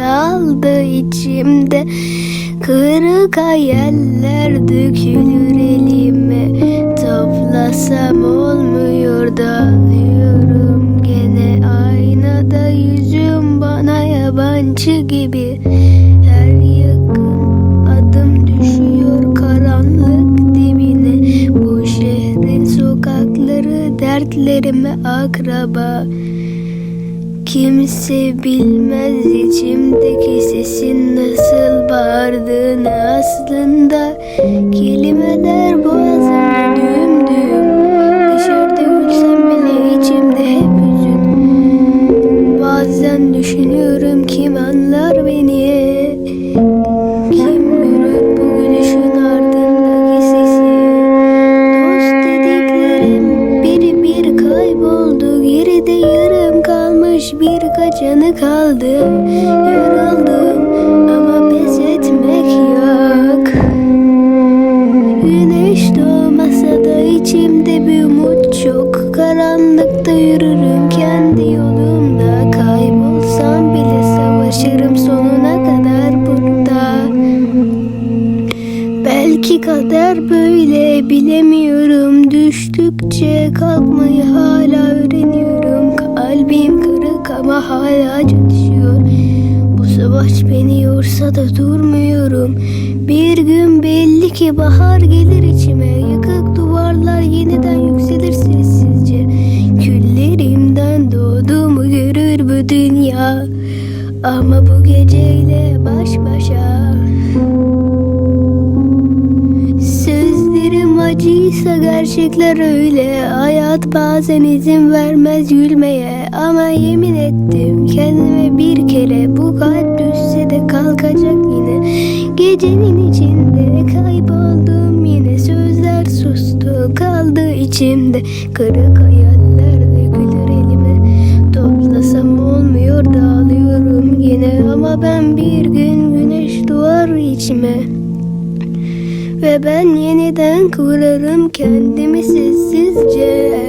kaldı içimde. Kırık hayaller dökülür elime. Toplasam olmuyor dağılıyorum Gene. Aynada yüzüm bana yabancı gibi. Her yakın adım düşüyor karanlık dibine. Bu şehrin sokakları dertlerime akraba Kimse bilmez içimdeki sesin nasıl bağırdığını aslında. Kelimeler boğazımda düğüm düğüm. Dışarıda gülsem bile içimde hep hüzün. Bazen düşünüyorum kim anlar beni? Kim görür bu gülüşün ardındaki sesi? Dost dediklerim biri bir kayboldu birkaç anı kaldı Yoruldum ama pes etmek yok. Güneş doğmasa da içimde bir umut çok Karanlıkta yürürüm kendi yolumda. Kaybolsam bile savaşırım sonuna kadar burada. Belki kader böyle bilemiyorum. Düştükçe kalkmayı hala öğreniyorum Kalbim kırık ama hala çatışıyor. Bu savaş beni yorsa da durmuyorum. Bir gün belli ki bahar gelir içime. Yıkık duvarlar yeniden yükselir sessizce. Küllerimden doğduğumu görür bu dünya. Ama bu geceyle baş başa acıysa gerçekler öyle. Hayat bazen izin vermez gülmeye. Ama yemin ettim kendime bir kere Bu kalp düşse de kalkacak yine. Gecenin içinde kayboldum yine. Sözler sustu kaldı içimde. Kırık hayaller dökülür elime. Toplasam olmuyor dağılıyorum yine. Ama ben bir gün güneş doğar içime ve ben yeniden kurarım kendimi sessizce.